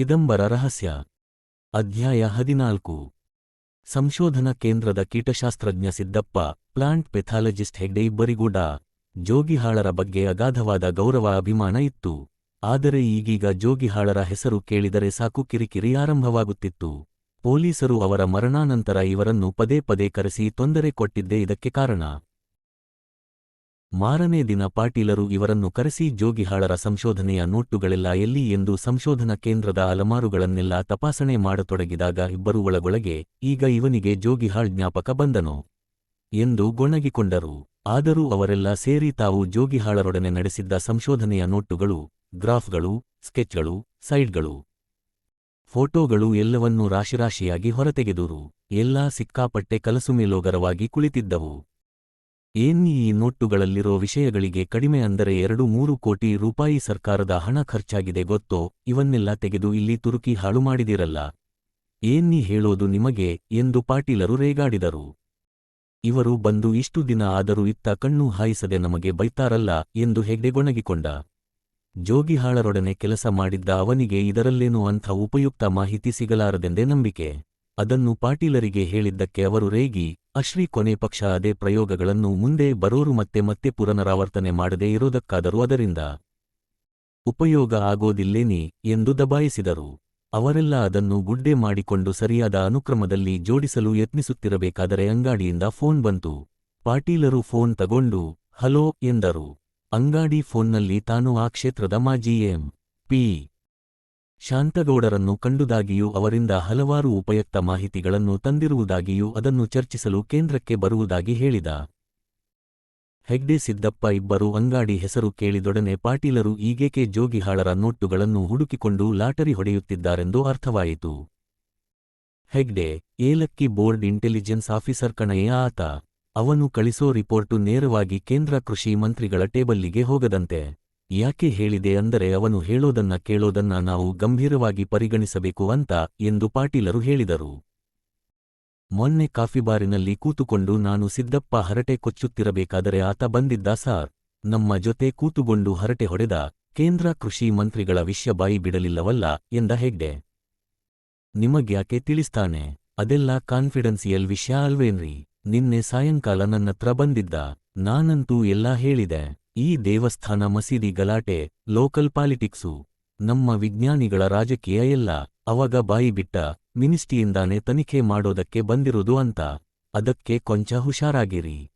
ಚಿದಂಬರ ರಹಸ್ಯ. ಅಧ್ಯಾಯ ಹದಿನಾಲ್ಕು. ಸಂಶೋಧನಾ ಕೇಂದ್ರದ ಕೀಟಶಾಸ್ತ್ರಜ್ಞ ಸಿದ್ದಪ್ಪ, ಪ್ಲಾಂಟ್ ಪೆಥಾಲಜಿಸ್ಟ್ ಹೆಗ್ಡೆ ಇಬ್ಬರಿಗೂ ಡಾ. ಜೋಗಿಹಾಳರ ಬಗ್ಗೆ ಅಗಾಧವಾದ ಗೌರವ ಅಭಿಮಾನ ಇತ್ತು. ಆದರೆ ಈಗೀಗ ಜೋಗಿಹಾಳರ ಹೆಸರು ಕೇಳಿದರೆ ಸಾಕು ಕಿರಿಕಿರಿ ಆರಂಭವಾಗುತ್ತಿತ್ತು. ಪೊಲೀಸರು ಅವರ ಮರಣಾನಂತರ ಇವರನ್ನು ಪದೇ ಪದೇ ಕರೆಸಿ ತೊಂದರೆ ಕೊಟ್ಟಿದ್ದೇ ಇದಕ್ಕೆ ಕಾರಣ. ಮಾರನೇ ದಿನ ಪಾಟೀಲರು ಇವರನ್ನು ಕರೆಸಿ ಜೋಗಿಹಾಳರ ಸಂಶೋಧನೆಯ ನೋಟುಗಳೆಲ್ಲ ಎಲ್ಲಿ ಎಂದು ಸಂಶೋಧನಾ ಕೇಂದ್ರದ ಅಲಮಾರುಗಳನ್ನೆಲ್ಲ ತಪಾಸಣೆ ಮಾಡತೊಡಗಿದಾಗ ಇಬ್ಬರು ಒಳಗೊಳಗೆ, ಈಗ ಇವನಿಗೆ ಜೋಗಿಹಾಳ್ ಜ್ಞಾಪಕ ಬಂದನೋ? ಎಂದು ಗೊಣಗಿಕೊಂಡರು. ಆದರೂ ಅವರೆಲ್ಲ ಸೇರಿ ತಾವು ಜೋಗಿಹಾಳರೊಡನೆ ನಡೆಸಿದ್ದ ಸಂಶೋಧನೆಯ ನೋಟುಗಳು, ಗ್ರಾಫ್ಗಳು, ಸ್ಕೆಚ್ಗಳು, ಸೈಡ್ಗಳು, ಫೋಟೋಗಳು ಎಲ್ಲವನ್ನೂ ರಾಶಿರಾಶಿಯಾಗಿ ಹೊರತೆಗೆದುರು. ಎಲ್ಲಾ ಸಿಕ್ಕಾಪಟ್ಟೆ ಕಲಸುಮೇಲೋಗರವಾಗಿ ಕುಳಿತಿದ್ದವು. ಈ ನೋಟುಗಳಲ್ಲಿರೋ ವಿಷಯಗಳಿಗೆ ಕಡಿಮೆ ಅಂದರೆ ಎರಡು ಮೂರು ಕೋಟಿ ರೂಪಾಯಿ ಸರ್ಕಾರದ ಹಣ ಖರ್ಚಾಗಿದೆ ಗೊತ್ತೋ? ಇವನ್ನೆಲ್ಲ ತೆಗೆದು ಇಲ್ಲಿ ತುರುಕಿ ಹಾಳು ಮಾಡಿದಿರಲ್ಲ? ಏನ್ನಿ ಹೇಳೋದು ನಿಮಗೆ ಎಂದು ಪಾಟೀಲರು ರೇಗಾಡಿದರು. ಇವರು ಬಂದು ಇಷ್ಟು ದಿನ ಆದರೂ ಇತ್ತ ಕಣ್ಣು ಹಾಯಿಸದೆ ನಮಗೆ ಬೈತಾರಲ್ಲ ಎಂದು ಹೆಗ್ಡೆಗೊಣಗಿಕೊಂಡ ಜೋಗಿಹಾಳರೊಡನೆ ಕೆಲಸ ಮಾಡಿದ್ದ ಅವನಿಗೆ ಇದರಲ್ಲೇನೂ ಅಂಥ ಉಪಯುಕ್ತ ಮಾಹಿತಿ ಸಿಗಲಾರದೆಂದೇ ನಂಬಿಕೆ. ಅದನ್ನು ಪಾಟೀಲರಿಗೆ ಹೇಳಿದ್ದಕ್ಕೆ ಅವರು ರೇಗಿ ಅಶ್ರೀ ಕೊನೆ ಪಕ್ಷ ಅದೇ ಪ್ರಯೋಗಗಳನ್ನು ಮುಂದೆ ಬರೋರು ಮತ್ತೆ ಮತ್ತೆ ಪುನರಾವರ್ತನೆ ಮಾಡದೇ ಇರೋದಕ್ಕಾದರೂ ಅದರಿಂದ ಉಪಯೋಗ ಆಗೋದಿಲ್ಲೇನಿ ಎಂದು ದಬಾಯಿಸಿದರು. ಅವರೆಲ್ಲ ಅದನ್ನು ಗುಡ್ಡೆ ಮಾಡಿಕೊಂಡು ಸರಿಯಾದ ಅನುಕ್ರಮದಲ್ಲಿ ಜೋಡಿಸಲು ಯತ್ನಿಸುತ್ತಿರಬೇಕಾದರೆ ಅಂಗಾಡಿಯಿಂದ ಫೋನ್ ಬಂತು. ಪಾಟೀಲರು ಫೋನ್ ತಗೊಂಡು, ಹಲೋ ಎಂದರು. ಅಂಗಾಡಿ ಫೋನ್ನಲ್ಲಿ ತಾನು ಆ ಕ್ಷೇತ್ರದ ಮಾಜಿ ಎಂ ಪಿ ಶಾಂತಗೌಡರನ್ನು ಕಂಡುದಾಗಿಯೂ ಅವರಿಂದ ಹಲವಾರು ಉಪಯುಕ್ತ ಮಾಹಿತಿಗಳನ್ನು ತಂದಿರುವುದಾಗಿಯೂ ಅದನ್ನು ಚರ್ಚಿಸಲು ಕೇಂದ್ರಕ್ಕೆ ಬರುವುದಾಗಿ ಹೇಳಿದ. ಹೆಗ್ಡೆ ಸಿದ್ದಪ್ಪ ಇಬ್ಬರು ಅಂಗಾಡಿ ಹೆಸರು ಕೇಳಿದೊಡನೆ ಪಾಟೀಲರು ಈಗೇಕೆ ಜೋಗಿಹಾಳರ ನೋಟುಗಳನ್ನು ಹುಡುಕಿಕೊಂಡು ಲಾಟರಿ ಹೊಡೆಯುತ್ತಿದ್ದಾರೆಂದು ಅರ್ಥವಾಯಿತು. ಹೆಗ್ಡೆ, ಏಲಕ್ಕಿ ಬೋರ್ಡ್ ಇಂಟೆಲಿಜೆನ್ಸ್ ಆಫೀಸರ್ ಕಣಯ್ಯ ಆತ. ಅವನು ಕಳಿಸೋ ರಿಪೋರ್ಟು ನೇರವಾಗಿ ಕೇಂದ್ರ ಕೃಷಿ ಮಂತ್ರಿಗಳ ಟೇಬಲ್ಲಿಗೆ ಹೋಗದಂತೆ. ಯಾಕೆ ಹೇಳಿದೆ ಅಂದರೆ ಅವನು ಹೇಳೋದನ್ನ ಕೇಳೋದನ್ನ ನಾವು ಗಂಭೀರವಾಗಿ ಪರಿಗಣಿಸಬೇಕು ಅಂತ ಎಂದು ಪಾಟೀಲರು ಹೇಳಿದರು. ಮೊನ್ನೆ ಕಾಫಿಬಾರಿನಲ್ಲಿ ಕೂತುಕೊಂಡು ನಾನು ಸಿದ್ದಪ್ಪ ಹರಟೆ ಕೊಚ್ಚುತ್ತಿರಬೇಕಾದರೆ ಆತ ಬಂದಿದ್ದ ಸಾರ್. ನಮ್ಮ ಜೊತೆ ಕೂತುಗೊಂಡು ಹರಟೆ ಹೊಡೆದ ಕೇಂದ್ರ ಕೃಷಿ ಮಂತ್ರಿಗಳ ವಿಷ್ಯ ಬಾಯಿ ಬಿಡಲಿಲ್ಲವಲ್ಲ ಎಂದ ಹೆಗ್ಡೆ. ನಿಮಗ್ಯಾಕೆ ತಿಳಿಸ್ತಾನೆ? ಅದೆಲ್ಲ ಕಾನ್ಫಿಡೆನ್ಸಿಯಲ್ ವಿಷಯ ಅಲ್ವೇನ್ರಿ? ನಿನ್ನೆ ಸಾಯಂಕಾಲ ನನ್ನತ್ರ ಬಂದಿದ್ದ. ನಾನಂತೂ ಎಲ್ಲಾ ಹೇಳಿದೆ. ಈ ದೇವಸ್ಥಾನ ಮಸೀದಿ ಗಲಾಟೆ, ಲೋಕಲ್ ಪಾಲಿಟಿಕ್ಸು, ನಮ್ಮ ವಿಜ್ಞಾನಿಗಳ ರಾಜಕೀಯ ಎಲ್ಲ ಅವಾಗ ಬಾಯಿ ಬಿಟ್ಟ ಮಿನಿಸ್ಟಿಯಿಂದಾನೆ ತನಿಖೆ ಮಾಡೋದಕ್ಕೆ ಬಂದಿರುದು ಅಂತ. ಅದಕ್ಕೆ ಕೊಂಚ ಹುಷಾರಾಗಿರಿ.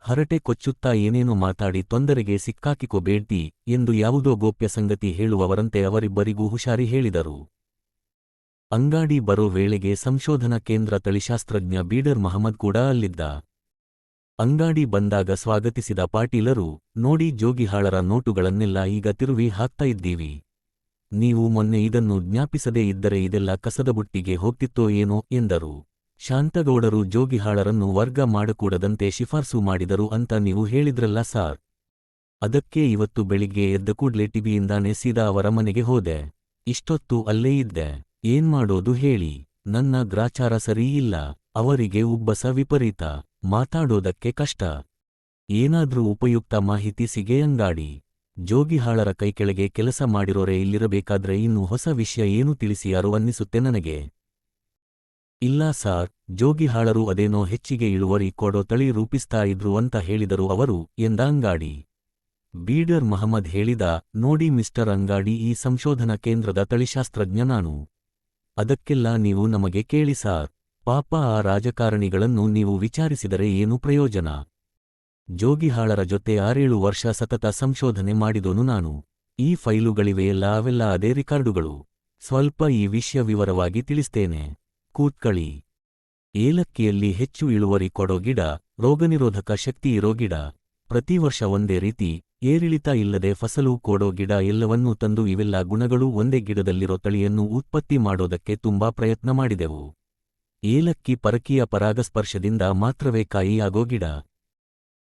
ಹರಟೆ ಕೊಚ್ಚುತ್ತಾ ಏನೇನು ಮಾತಾಡಿ ತೊಂದರೆಗೆ ಸಿಕ್ಕಾಕಿಕೋಬೇಡ್ತಿ ಎಂದು ಯಾವುದೋ ಗೋಪ್ಯ ಸಂಗತಿ ಹೇಳುವವರಂತೆ ಅವರಿಬ್ಬರಿಗೂ ಹುಷಾರಿ ಹೇಳಿದರು. ಅಂಗಾಡಿ ಬರೋ ವೇಳೆಗೆ ಸಂಶೋಧನಾ ಕೇಂದ್ರ ತಳಿಶಾಸ್ತ್ರಜ್ಞ ಬೀಡರ್ ಮಹಮ್ಮದ್ ಕೂಡ ಅಲ್ಲಿದ್ದ. ಅಂಗಾಡಿ ಬಂದಾಗ ಸ್ವಾಗತಿಸಿದ ಪಾಟೀಲರು, ನೋಡಿ ಜೋಗಿಹಾಳರ ನೋಟುಗಳನ್ನೆಲ್ಲ ಈಗ ತಿರುವಿ ಹಾಕ್ತಾ ಇದ್ದೀವಿ. ನೀವು ಮೊನ್ನೆ ಇದನ್ನು ಜ್ಞಾಪಿಸದೇ ಇದ್ದರೆ ಇದೆಲ್ಲ ಕಸದ ಬುಟ್ಟಿಗೆ ಹೋಗ್ತಿತ್ತೋ ಏನೋ ಎಂದರು. ಶಾಂತಗೌಡರು ಜೋಗಿಹಾಳರನ್ನು ವರ್ಗ ಮಾಡಕೂಡದಂತೆ ಶಿಫಾರಸು ಮಾಡಿದರು ಅಂತ ನೀವು ಹೇಳಿದ್ರಲ್ಲ ಸಾರ್. ಅದಕ್ಕೆ ಇವತ್ತು ಬೆಳಿಗ್ಗೆ ಎದ್ದ ಕೂಡ್ಲೆ ಟಿಬಿಯಿಂದ ನೆಸಿದ ಅವರ ಮನೆಗೆ ಹೋದೆ. ಇಷ್ಟೊತ್ತು ಅಲ್ಲೇ ಇದ್ದೆ. ಏನ್ಮಾಡೋದು ಹೇಳಿ. ನನ್ನ ಗ್ರಾಚಾರ ಸರಿಯಿಲ್ಲ. ಅವರಿಗೆ ಉಬ್ಬಸ ವಿಪರೀತ. ಮಾತಾಡೋದಕ್ಕೆ ಕಷ್ಟ. ಏನಾದ್ರೂ ಉಪಯುಕ್ತ ಮಾಹಿತಿ ಸಿಗೆಯಂಗಾಡಿ ಜೋಗಿಹಾಳರ ಕೈಕೆಳಗೆ ಕೆಲಸ ಮಾಡಿರೋರೆ ಇಲ್ಲಿರಬೇಕಾದ್ರೆ ಇನ್ನು ಹೊಸ ವಿಷಯ ಏನು ತಿಳಿಸಿಯಾರು ಅನ್ನಿಸುತ್ತೆ ನನಗೆ. ಇಲ್ಲ ಸಾರ್, ಜೋಗಿಹಾಳರು ಅದೇನೋ ಹೆಚ್ಚಿಗೆ ಇಳುವರಿ ಕೊಡೋ ತಳಿ ರೂಪಿಸ್ತಾ ಇದ್ರು ಅಂತ ಹೇಳಿದರು ಅವರು, ಎಂದ ಅಂಗಾಡಿ. ಬೀಡರ್ ಮಹಮ್ಮದ್ ಹೇಳಿದ, ನೋಡಿ ಮಿಸ್ಟರ್ ಅಂಗಾಡಿ ಈ ಸಂಶೋಧನಾ ಕೇಂದ್ರದ ತಳಿಶಾಸ್ತ್ರಜ್ಞ ನಾನು. ಅದಕ್ಕೆಲ್ಲ ನೀವು ನಮಗೆ ಕೇಳಿ ಸಾರ್. ಪಾಪ ಆ ರಾಜಕಾರಣಿಗಳನ್ನು ನೀವು ವಿಚಾರಿಸಿದರೆ ಏನು ಪ್ರಯೋಜನ? ಜೋಗಿಹಾಳರ ಜೊತೆ ಆರೇಳು ವರ್ಷ ಸತತ ಸಂಶೋಧನೆ ಮಾಡಿದೋನು ನಾನು. ಈ ಫೈಲುಗಳಿವೆಯಲ್ಲ ಅವೆಲ್ಲ ಅದೇ ರಿಕಾರ್ಡುಗಳು. ಸ್ವಲ್ಪ ಈ ವಿಷಯ ವಿವರವಾಗಿ ತಿಳಿಸ್ತೇನೆ. ಕೂತ್ಕಳಿ. ಏಲಕ್ಕಿಯಲ್ಲಿ ಹೆಚ್ಚು ಇಳುವರಿ ಕೊಡೋ ಗಿಡ, ರೋಗನಿರೋಧಕ ಶಕ್ತಿ ಇರೋ ಗಿಡ. ಪ್ರತಿ ವರ್ಷ ಒಂದೇ ರೀತಿ, ಏರಿಳಿತ ಇಲ್ಲದೆ ಫಸಲು ಕೊಡೋ ಗಿಡ ಎಲ್ಲವನ್ನೂ ತಂದು ಇವೆಲ್ಲ ಗುಣಗಳು ಒಂದೇ ಗಿಡದಲ್ಲಿರೋ ತಳಿಯನ್ನು ಉತ್ಪತ್ತಿ ಮಾಡೋದಕ್ಕೆ ತುಂಬಾ ಪ್ರಯತ್ನ ಮಾಡಿದೆವು. ಏಲಕ್ಕಿ ಪರಕೀಯ ಪರಾಗಸ್ಪರ್ಶದಿಂದ ಮಾತ್ರವೇ ಕಾಯಿ ಆಗೋ ಗಿಡ.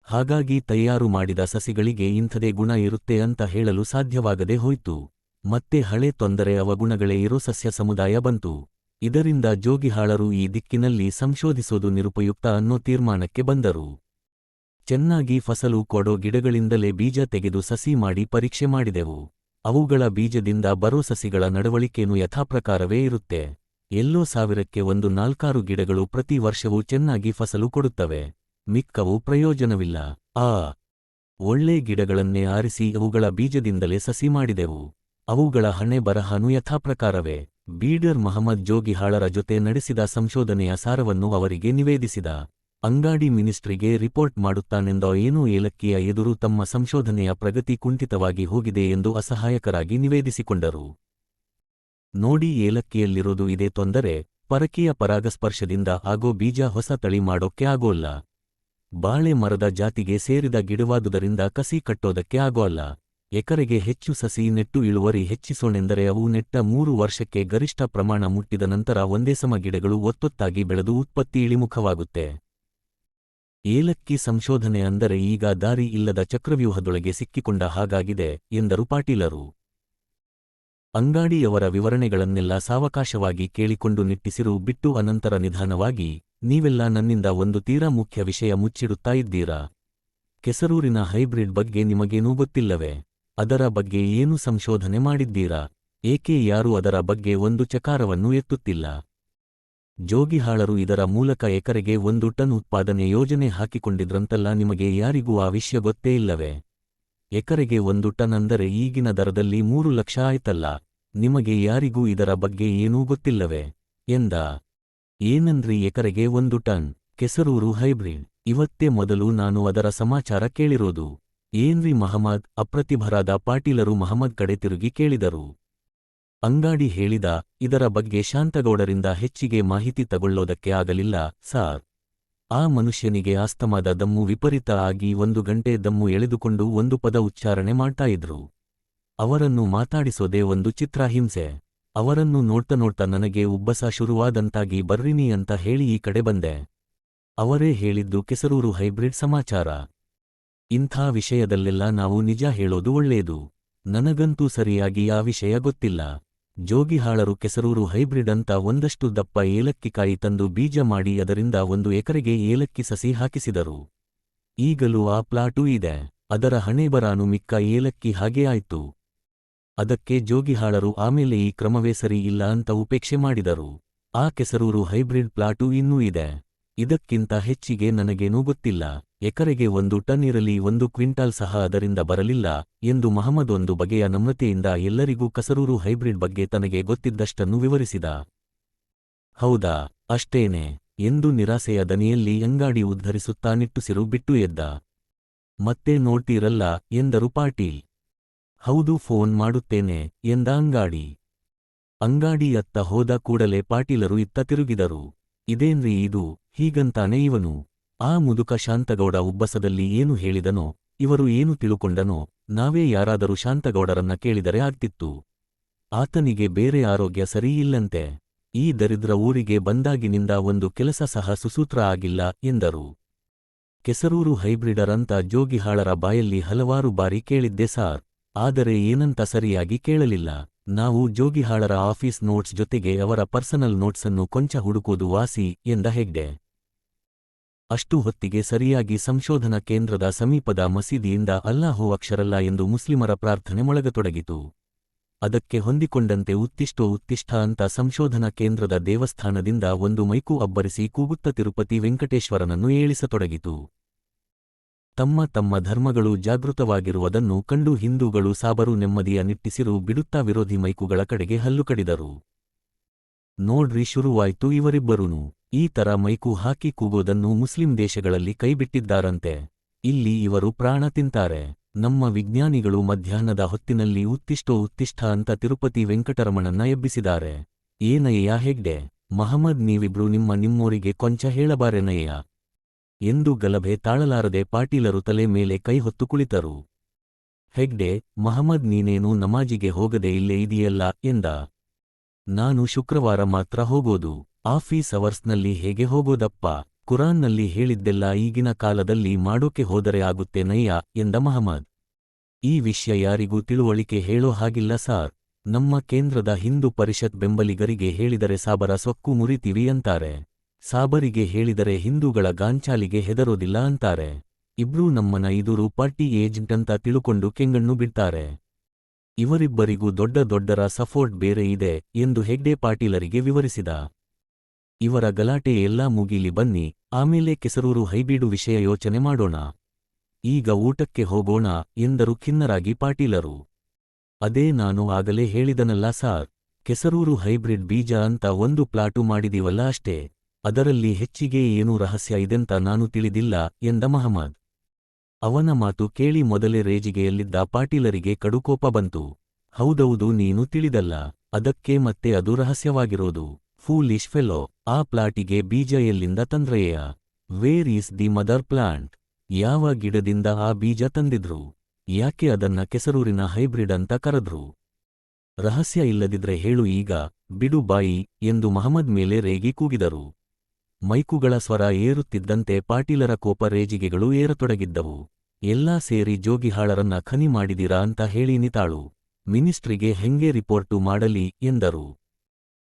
ಹಾಗಾಗಿ ತಯಾರು ಮಾಡಿದ ಸಸಿಗಳಿಗೆ ಇಂಥದೇ ಗುಣ ಇರುತ್ತೆ ಅಂತ ಹೇಳಲು ಸಾಧ್ಯವಾಗದೆ ಹೋಯ್ತು. ಮತ್ತೆ ಹಳೆ ತೊಂದರೆ ಅವಗುಣಗಳೇ ಇರೋ ಸಸ್ಯ ಸಮುದಾಯ ಬಂತು. ಇದರಿಂದ ಜೋಗಿಹಾಳರು ಈ ದಿಕ್ಕಿನಲ್ಲಿ ಸಂಶೋಧಿಸೋದು ನಿರುಪಯುಕ್ತ ಅನ್ನೋ ತೀರ್ಮಾನಕ್ಕೆ ಬಂದರು. ಚೆನ್ನಾಗಿ ಫಸಲು ಕೊಡೋ ಗಿಡಗಳಿಂದಲೇ ಬೀಜ ತೆಗೆದು ಸಸಿ ಮಾಡಿ ಪರೀಕ್ಷೆ ಮಾಡಿದೆವು. ಅವುಗಳ ಬೀಜದಿಂದ ಬರೋ ಸಸಿಗಳ ನಡವಳಿಕೆಯೂ ಯಥಾಪ್ರಕಾರವೇ ಇರುತ್ತೆ. ಎಲ್ಲೋ ಸಾವಿರಕ್ಕೆ ಒಂದು ನಾಲ್ಕಾರು ಗಿಡಗಳು ಪ್ರತಿ ವರ್ಷವೂ ಚೆನ್ನಾಗಿ ಫಸಲು ಕೊಡುತ್ತವೆ. ಮಿಕ್ಕವು ಪ್ರಯೋಜನವಿಲ್ಲ. ಆ ಒಳ್ಳೆ ಗಿಡಗಳನ್ನೇ ಆರಿಸಿ ಅವುಗಳ ಬೀಜದಿಂದಲೇ ಸಸಿ ಮಾಡಿದೆವು. ಅವುಗಳ ಹಣೆ ಬರಹನು ಯಥಾಪ್ರಕಾರವೇ. ಬೀಡರ್ ಮಹಮ್ಮದ್ ಜೋಗಿಹಾಳರ ಜೊತೆ ನಡೆಸಿದ ಸಂಶೋಧನೆಯ ಸಾರವನ್ನು ಅವರಿಗೆ ನಿವೇದಿಸಿದ. ಅಂಗಾಡಿ ಮಿನಿಸ್ಟ್ರಿಗೆ ರಿಪೋರ್ಟ್ ಮಾಡುತ್ತಾನೆಂದೋ ಏನೂ ಏಲಕ್ಕಿಯ ಎದುರು ತಮ್ಮ ಸಂಶೋಧನೆಯ ಪ್ರಗತಿ ಕುಂಠಿತವಾಗಿ ಹೋಗಿದೆ ಎಂದು ಅಸಹಾಯಕರಾಗಿ ನಿವೇದಿಸಿಕೊಂಡರು. ನೋಡಿ ಏಲಕ್ಕಿಯಲ್ಲಿರೋದು ಇದೇ ತೊಂದರೆ, ಪರಕೀಯ ಪರಾಗಸ್ಪರ್ಶದಿಂದ ಆಗೋ ಬೀಜ ಹೊಸ ತಳಿ ಮಾಡೋಕ್ಕೆ ಆಗೋಲ್ಲ. ಬಾಳೆ ಮರದ ಜಾತಿಗೆ ಸೇರಿದ ಗಿಡವಾದುದರಿಂದ ಕಸಿ ಕಟ್ಟೋದಕ್ಕೆ ಆಗೋಲ್ಲ. ಎಕರೆಗೆ ಹೆಚ್ಚು ಸಸಿ ನೆಟ್ಟು ಇಳುವರಿ ಹೆಚ್ಚಿಸೋಣೆಂದರೆ ಅವು ನೆಟ್ಟ ಮೂರು ವರ್ಷಕ್ಕೆ ಗರಿಷ್ಠ ಪ್ರಮಾಣ ಮುಟ್ಟಿದ ನಂತರ ಒಂದೇ ಸಮ ಗಿಡಗಳು ಒತ್ತೊತ್ತಾಗಿ ಬೆಳೆದು ಉತ್ಪತ್ತಿ ಇಳಿಮುಖವಾಗುತ್ತೆ. ಏಲಕ್ಕಿ ಸಂಶೋಧನೆ ಅಂದರೆ ಈಗ ದಾರಿ ಇಲ್ಲದ ಚಕ್ರವ್ಯೂಹದೊಳಗೆ ಸಿಕ್ಕಿಕೊಂಡ ಹಾಗಾಗಿದೆ, ಎಂದರು ಪಾಟೀಲರು. ಅಂಗಾಡಿಯವರ ವಿವರಣೆಗಳನ್ನೆಲ್ಲ ಸಾವಕಾಶವಾಗಿ ಕೇಳಿಕೊಂಡು ನಿಟ್ಟಿಸಿರು ಬಿಟ್ಟು ಅನಂತರ ನಿಧಾನವಾಗಿ, ನೀವೆಲ್ಲ ನನ್ನಿಂದ ಒಂದು ತೀರಾ ಮುಖ್ಯ ವಿಷಯ ಮುಚ್ಚಿಡುತ್ತಾ ಇದ್ದೀರಾ? ಕೆಸರೂರಿನ ಹೈಬ್ರಿಡ್ ಬಗ್ಗೆ ನಿಮಗೇನೂ ಗೊತ್ತಿಲ್ಲವೇ? ಅದರ ಬಗ್ಗೆ ಏನು ಸಂಶೋಧನೆ ಮಾಡಿದ್ದೀರಾ? ಏಕೆ ಯಾರೂ ಅದರ ಬಗ್ಗೆ ಒಂದು ಚಕಾರವನ್ನು ಎತ್ತುತ್ತಿಲ್ಲ? ಜೋಗಿಹಾಳರು ಇದರ ಮೂಲಕ ಎಕರೆಗೆ ಒಂದು ಟನ್ ಉತ್ಪಾದನೆ ಯೋಜನೆ ಹಾಕಿಕೊಂಡಿದ್ರಂತಲ್ಲ ನಿಮಗೆ ಯಾರಿಗೂ ಆ ವಿಷಯ ಗೊತ್ತೇ ಇಲ್ಲವೇ? ಎಕರೆಗೆ ಒಂದು ಟನ್ ಅಂದರೆ ಈಗಿನ ದರದಲ್ಲಿ ಮೂರು ಲಕ್ಷ ಆಯ್ತಲ್ಲ, ನಿಮಗೆ ಯಾರಿಗೂ ಇದರ ಬಗ್ಗೆ ಏನೂ ಗೊತ್ತಿಲ್ಲವೇ? ಎಂದ. ಏನಂದ್ರಿ ಎಕರೆಗೆ ಒಂದು ಟನ್? ಕೆಸರೂರು ಹೈಬ್ರಿಡ್. ಇವತ್ತೇ ಮೊದಲು ನಾನು ಅದರ ಸಮಾಚಾರ ಕೇಳಿರೋದು. ಏನ್ರಿ ಮಹಮ್ಮದ್? ಅಪ್ರತಿಭರಾದ ಪಾಟೀಲರು ಮಹಮ್ಮದ್ ಕಡೆ ತಿರುಗಿ ಕೇಳಿದರು. ಅಂಗಾಡಿ ಹೇಳಿದ, ಇದರ ಬಗ್ಗೆ ಶಾಂತಗೌಡರಿಂದ ಹೆಚ್ಚಿಗೆ ಮಾಹಿತಿ ತಗೊಳ್ಳೋದಕ್ಕೆ ಆಗಲಿಲ್ಲ, ಸಾರ್. ಆ ಮನುಷ್ಯನಿಗೆ ಆಸ್ತಮದ ದಮ್ಮು ವಿಪರೀತ ಆಗಿ ಒಂದು ಗಂಟೆ ದಮ್ಮು ಎಳೆದುಕೊಂಡು ಒಂದು ಪದ ಉಚ್ಚಾರಣೆ ಮಾಡ್ತಾ ಇದ್ರು. ಅವರನ್ನು ಮಾತಾಡಿಸೋದೆ ಒಂದು ಚಿತ್ರಹಿಂಸೆ ಅವರನ್ನು ನೋಡ್ತಾ ನೋಡ್ತಾ ನನಗೆ ಉಬ್ಬಸ ಶುರುವಾದಂತಾಗಿ ಬರ್ರಿನಿ ಅಂತ ಹೇಳಿ ಈ ಕಡೆ ಬಂದೆ. ಅವರೇ ಹೇಳಿದ್ದು ಕೆಸರೂರು ಹೈಬ್ರಿಡ್ ಸಮಾಚಾರ. ಇಂಥ ವಿಷಯದಲ್ಲೆಲ್ಲ ನಾವು ನಿಜ ಹೇಳೋದು ಒಳ್ಳೆಯದು ನನಗಂತೂ ಸರಿಯಾಗಿ ಆ ವಿಷಯ ಗೊತ್ತಿಲ್ಲ. ಜೋಗಿಹಾಳರು ಕೆಸರೂರು ಹೈಬ್ರಿಡ್ ಅಂತ ಒಂದಷ್ಟು ದಪ್ಪ ಏಲಕ್ಕಿಕಾಯಿ ತಂದು ಬೀಜ ಮಾಡಿ ಅದರಿಂದ ಒಂದು ಎಕರೆಗೆ ಏಲಕ್ಕಿ ಸಸಿ ಹಾಕಿಸಿದರು. ಈಗಲೂ ಆ ಪ್ಲಾಟೂ ಇದೆ. ಅದರ ಹಣೆಬರಾನು ಮಿಕ್ಕ ಏಲಕ್ಕಿ ಹಾಗೇ ಆಯ್ತು. ಅದಕ್ಕೆ ಜೋಗಿಹಾಳರು ಆಮೇಲೆ ಈ ಕ್ರಮವೇ ಸರಿ ಇಲ್ಲ ಅಂತ ಉಪೇಕ್ಷೆ ಮಾಡಿದರು. ಆ ಕೆಸರೂರು ಹೈಬ್ರಿಡ್ ಪ್ಲಾಟೂ ಇನ್ನೂ ಇದೆ. ಇದಕ್ಕಿಂತ ಹೆಚ್ಚಿಗೆ ನನಗೇನೂ ಗೊತ್ತಿಲ್ಲ. ಎಕರೆಗೆ ಒಂದು ಟನ್ ಇರಲಿ, ಒಂದು ಕ್ವಿಂಟಾಲ್ ಸಹ ಅದರಿಂದ ಬರಲಿಲ್ಲ ಎಂದು ಮಹಮ್ಮದ್ ಒಂದು ಬಗೆಯ ನಮ್ರತೆಯಿಂದ ಎಲ್ಲರಿಗೂ ಕಸರೂರು ಹೈಬ್ರಿಡ್ ಬಗ್ಗೆ ತನಗೆ ಗೊತ್ತಿದ್ದಷ್ಟನ್ನು ವಿವರಿಸಿದ. ಹೌದಾ, ಅಷ್ಟೇನೆ, ಎಂದು ನಿರಾಸೆಯ ದನಿಯಲ್ಲಿ ಅಂಗಾಡಿ ಉದ್ಧರಿಸುತ್ತಾ ನಿಟ್ಟುಸಿರು ಬಿಟ್ಟು ಎದ್ದ. ಮತ್ತೆ ನೋಡ್ತೀರಲ್ಲ, ಎಂದರು ಪಾಟೀಲ್. ಹೌದು, ಫೋನ್ ಮಾಡುತ್ತೇನೆ, ಎಂದ ಅಂಗಾಡಿ. ಅಂಗಾಡಿ ಅತ್ತ ಹೋದ ಕೂಡಲೇ ಪಾಟೀಲರು ಇತ್ತ ತಿರುಗಿದರು. ಇದೇನ್ರಿ ಇದು, ಹೀಗಂತಾನೆ ಇವನು. ಆ ಮುದುಕ ಶಾಂತಗೌಡ ಉಬ್ಬಸದಲ್ಲಿ ಏನು ಹೇಳಿದನೋ, ಇವರು ಏನು ತಿಳುಕೊಂಡನೋ, ನಾವೇ ಯಾರಾದರೂ ಶಾಂತಗೌಡರನ್ನ ಕೇಳಿದರೆ ಆಗ್ತಿತ್ತು. ಆತನಿಗೆ ಬೇರೆ ಆರೋಗ್ಯ ಸರಿಯಿಲ್ಲಂತೆ. ಈ ದರಿದ್ರ ಊರಿಗೆ ಬಂದಾಗಿನಿಂದ ಒಂದು ಕೆಲಸ ಸಹ ಸುಸೂತ್ರ ಆಗಿಲ್ಲ, ಎಂದರು. ಕೆಸರೂರು ಹೈಬ್ರಿಡರಂತ ಜೋಗಿಹಾಳರ ಬಾಯಲ್ಲಿ ಹಲವಾರು ಬಾರಿ ಕೇಳಿದ್ದೆ ಸಾರ್. ಆದರೆ ಏನಂತ ಸರಿಯಾಗಿ ಕೇಳಲಿಲ್ಲ. ನಾವು ಜೋಗಿಹಾಳರ ಆಫೀಸ್ ನೋಟ್ಸ್ ಜೊತೆಗೆ ಅವರ ಪರ್ಸನಲ್ ನೋಟ್ಸನ್ನು ಕೊಂಚ ಹುಡುಕುವುದು ವಾಸಿ, ಎಂದ ಹೆಗ್ಡೆ. ಅಷ್ಟು ಹೊತ್ತಿಗೆ ಸರಿಯಾಗಿ ಸಂಶೋಧನಾ ಕೇಂದ್ರದ ಸಮೀಪದ ಮಸೀದಿಯಿಂದ ಅಲ್ಲಾಹೋ ಅಕ್ಷರಲ್ಲ ಎಂದು ಮುಸ್ಲಿಮರ ಪ್ರಾರ್ಥನೆ ಮೊಳಗತೊಡಗಿತು. ಅದಕ್ಕೆ ಹೊಂದಿಕೊಂಡಂತೆ ಉತ್ತಿಷ್ಟೋ ಉತ್ತಿಷ್ಠ ಅಂತ ಸಂಶೋಧನಾ ಕೇಂದ್ರದ ದೇವಸ್ಥಾನದಿಂದ ಒಂದು ಮೈಕು ಅಬ್ಬರಿಸಿ ಕೂಗುತ್ತ ತಿರುಪತಿ ವೆಂಕಟೇಶ್ವರನನ್ನು ಏಳಿಸತೊಡಗಿತು. ತಮ್ಮ ತಮ್ಮ ಧರ್ಮಗಳು ಜಾಗೃತವಾಗಿರುವುದನ್ನು ಕಂಡು ಹಿಂದೂಗಳು ಸಾಬರು ನೆಮ್ಮದಿಯ ನಿಟ್ಟಿಸಿರು ಬಿಡುತ್ತಾ ವಿರೋಧಿ ಮೈಕುಗಳ ಕಡೆಗೆ ಹಲ್ಲು ಕಡಿದರು. ನೋಡ್ರಿ ಶುರುವಾಯ್ತು ಇವರಿಬ್ಬರೂನು. ಈ ತರ ಮೈಕು ಹಾಕಿ ಕೂಗೋದನ್ನು ಮುಸ್ಲಿಂ ದೇಶಗಳಲ್ಲಿ ಕೈಬಿಟ್ಟಿದ್ದಾರಂತೆ. ಇಲ್ಲಿ ಇವರು ಪ್ರಾಣ ತಿಂತಾರೆ. ನಮ್ಮ ವಿಜ್ಞಾನಿಗಳು ಮಧ್ಯಾಹ್ನದ ಹೊತ್ತಿನಲ್ಲಿ ಉತ್ತಿಷ್ಟೋ ಉತ್ತಿಷ್ಠ ಅಂತ ತಿರುಪತಿ ವೆಂಕಟರಮಣನ್ನ ಎಬ್ಬಿಸಿದ್ದಾರೆ. ಏನಯ್ಯ ಹೆಗ್ಡೆ? ಮಹಮ್ಮದ್ ನೀವಿಬ್ರು ನಿಮ್ಮ ನಿಮ್ಮೋರಿಗೆ ಕೊಂಚ ಹೇಳಬಾರೆನಯ್ಯ? ಎಂದು ಗಲಭೆ ತಾಳಲಾರದೆ ಪಾಟೀಲರು ತಲೆ ಮೇಲೆ ಕೈ ಹೊತ್ತು ಕುಳಿತರು. ಹೆಗ್ಡೆ? ಮಹಮ್ಮದ್ ನೀನೇನು ನಮಾಜಿಗೆ ಹೋಗದೆ ಇಲ್ಲೇ ಇದೆಯಲ್ಲ ಎಂದ. ನಾನು ಶುಕ್ರವಾರ ಮಾತ್ರ ಹೋಗೋದು. ಆಫೀಸ್ ಅವರ್ಸ್ನಲ್ಲಿ ಹೇಗೆ ಹೋಗೋದಪ್ಪ? ಕುರಾನ್ನಲ್ಲಿ ಹೇಳಿದ್ದೆಲ್ಲ ಈಗಿನ ಕಾಲದಲ್ಲಿ ಮಾಡೋಕೆ ಹೋದರೆ ಆಗುತ್ತೆ ನಯ್ಯ ಎಂದ ಮಹಮ್ಮದ್ ಈ ವಿಷಯ ಯಾರಿಗೂ ತಿಳುವಳಿಕೆ ಹೇಳೋ ಹಾಗಿಲ್ಲ ಸಾರ್. ನಮ್ಮ ಕೇಂದ್ರದ ಹಿಂದೂ ಪರಿಷತ್ ಬೆಂಬಲಿಗರಿಗೆ ಹೇಳಿದರೆ ಸಾಬರ ಸೊಕ್ಕು ಮುರಿತೀವಿ ಅಂತಾರೆ. ಸಾಬರಿಗೆ ಹೇಳಿದರೆ ಹಿಂದೂಗಳ ಗಾಂಚಾಲಿಗೆ ಹೆದರೋದಿಲ್ಲ ಅಂತಾರೆ. ಇಬ್ರೂ ನಮ್ಮನ ಇದುರು ಪಾರ್ಟಿ ಏಜೆಂಟ್ ಅಂತ ತಿಳುಕೊಂಡು ಕೆಂಗಣ್ಣು ಬಿಡ್ತಾರೆ. ಇವರಿಬ್ಬರಿಗೂ ದೊಡ್ಡ ದೊಡ್ಡರ ಸಪೋರ್ಟ್ ಬೇರೆ ಇದೆ ಎಂದು ಹೆಗ್ಡೆ ಪಾಟೀಲರಿಗೆ ವಿವರಿಸಿದ. ಇವರ ಗಲಾಟೆ ಎಲ್ಲಾ ಮುಗಿಲಿ ಬನ್ನಿ, ಆಮೇಲೆ ಕೆಸರೂರು ಹೈಬೀಡು ವಿಷಯ ಯೋಚನೆ ಮಾಡೋಣ. ಈಗ ಊಟಕ್ಕೆ ಹೋಗೋಣ, ಎಂದರು ಖಿನ್ನರಾಗಿ ಪಾಟೀಲರು. ಅದೇ ನಾನು ಆಗಲೇ ಹೇಳಿದನಲ್ಲ ಸಾರ್, ಕೆಸರೂರು ಹೈಬ್ರಿಡ್ ಬೀಜ ಅಂತ ಒಂದು ಪ್ಲಾಟು ಮಾಡಿದೀವಲ್ಲ ಅಷ್ಟೇ. ಅದರಲ್ಲಿ ಹೆಚ್ಚಿಗೆ ಏನೂ ರಹಸ್ಯ ಇದೆಂತ ನಾನು ತಿಳಿದಿಲ್ಲ, ಎಂದ ಮಹಮ್ಮದ್ ಅವನ ಮಾತು ಕೇಳಿ ಮೊದಲೇ ರೇಜಿಗೆಯಲ್ಲಿದ್ದ ಪಾಟೀಲರಿಗೆ ಕಡುಕೋಪ ಬಂತು. ಹೌದೌದು, ನೀನು ತಿಳಿದಲ್ಲ. ಅದಕ್ಕೆ ಮತ್ತೆ ಅದು ರಹಸ್ಯವಾಗಿರೋದು. ಫೂಲಿಶ್ ಫೆಲೋ ಆ ಪ್ಲಾಟಿಗೆ ಬೀಜ ಎಲ್ಲಿಂದ ತಂದ್ರೆಯ? Where is the mother plant ಯಾವ ಗಿಡದಿಂದ ಆ ಬೀಜ ತಂದಿದ್ರು? ಯಾಕೆ ಅದನ್ನ ಕೆಸರೂರಿನ ಹೈಬ್ರಿಡ್ ಅಂತ ಕರೆದ್ರು? ರಹಸ್ಯ ಇಲ್ಲದಿದ್ರೆ ಹೇಳು ಈಗ, ಬಿಡು ಬಾಯಿ, ಎಂದು ಮಹಮ್ಮದ್ ಮೇಲೆ ರೇಗಿ ಕೂಗಿದರು. ಮೈಕುಗಳ ಸ್ವರ ಏರುತ್ತಿದ್ದಂತೆ ಪಾಟೀಲರ ಕೋಪ ರೇಜಿಗೆಗಳು ಏರತೊಡಗಿದ್ದವು. ಎಲ್ಲಾ ಸೇರಿ ಜೋಗಿಹಾಳರನ್ನ ಖನಿ ಮಾಡಿದಿರಾ ಅಂತ ಹೇಳಿ ನಿತಾಳು. ಮಿನಿಸ್ಟ್ರಿಗೆ ಹೆಂಗೆ ರಿಪೋರ್ಟು ಮಾಡಲಿ ಎಂದರು.